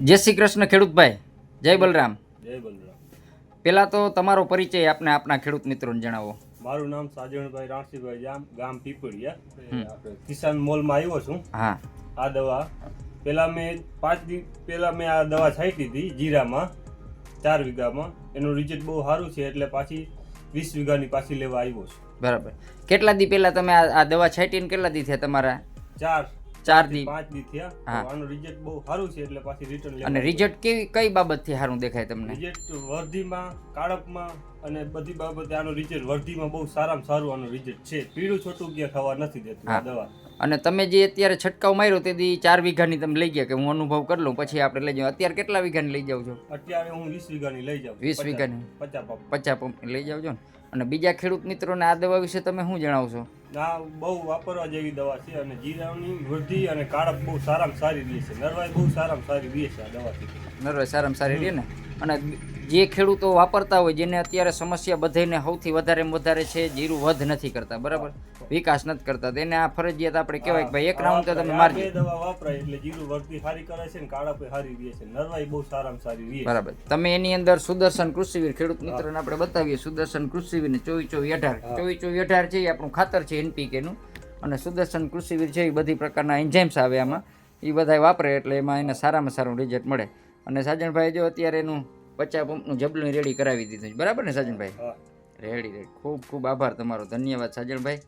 જય શ્રી કૃષ્ણ ખેડૂતભાઈ જય બલરામ. જય બલરામ. પહેલાં તો તમારો પરિચય આપને આપના ખેડૂત મિત્રોને જણાવો. મારું નામ સાજણભાઈ રાણસીભાઈ જામ ગામ પીપળિયા કિસાન મોલમાં આવ્યો છું. હા. આ દવા પેલા મેં પાંચ દિવસ પહેલાં મેં આ દવા છાંટી હતી જીરામાં ચાર વીઘામાં. એનું રિઝલ્ટ બહુ સારું છે એટલે પાછી વીસ વીઘાની પાછી લેવા આવ્યો છું. બરાબર. કેટલા દી પહેલાં તમે આ આ દવા છાંટીને કેટલા દી થયા તમારા? ચાર. ચાર દી પાંચ દી થયા. આનું રિઝલ્ટ બહુ સારું છે એટલે પાછી રિટર્ન અને રિઝલ્ટ કેવી કઈ બાબતથી સારું દેખાય તમને? રિઝલ્ટ વર્ધીમાં કાળપમાં અને બધી બાબતે આનું રિઝલ્ટ વર્ધીમાં બહુ સારામાં સારું આનું રિઝલ્ટ છે. પીળું છોટું ગયા ખાવા નથી દેતું આ દવા. અને તમે જે અત્યારે છંટકાવ માર્યો તે દી ચાર વીઘાની તમે લઈ ગયા કે હું અનુભવ કરી લઉં પછી આપણે લઈ જાઉં અત્યારે કેટલા વીઘાની લઈ જાઉં છો? અત્યારે હું વીસ વીઘાની લઈ જાઉં વીસ વીઘાની? પચાસ પંપ. પચાસ પંપ લઈ જાઉં છો ને? અને બીજા ખેડૂત મિત્રોને આ દવા વિશે તમે શું જણાવશો ના બહુ વાપરવા જેવી દવા છે અને જીરાની વૃદ્ધિ અને કાળપ બહુ સારામાં સારી રહે છે. નરવાઈ બહુ સારામાં સારી રહે છે આ દવાથી. નરવાઈ સારામાં સારી રહે ને? અને જે ખેડૂતો વાપરતા હોય જેને અત્યારે સમસ્યા બધાને સૌથી વધારે વધારે છે જીરું વધ નથી કરતા બરાબર? વિકાસ નથી કરતા. તેને આ ફરજિયાત આપણે કહેવાય કે ભાઈ એક રાઉન્ડ તો તમે મારજો. દવા વાપરાય એટલે જીરું વર્તી સારી કરે છે ને કાળપ સારી રહે છે. નરવાઈ બહુ સારામાં સારી રહે બરાબર. તમે એની અંદર સુદર્શન કૃષિવીર ખેડૂત મિત્રોને આપણે બતાવીએ. સુદર્શન કૃષિવીરને ચોવીસ ચોવીસ અઢાર. ચોવીસ ચોવીસ અઢાર છે એ આપણું ખાતર છે એનપીકેનું. નું અને સુદર્શન કૃષિવીર છે એ બધી પ્રકારના એન્ઝાઇમ્સ આવે આમાં. એ બધા વાપરે એટલે એમાં એને સારામાં સારું રિઝલ્ટ મળે. અને સાજણભાઈ જો અત્યારે એનું પચાસ પંપનું જબલું રેડી કરાવી દીધું છે. બરાબર ને સાજનભાઈ? Ready ready. ખૂબ ખૂબ આભાર તમારો. ધન્યવાદ સાજણભાઈ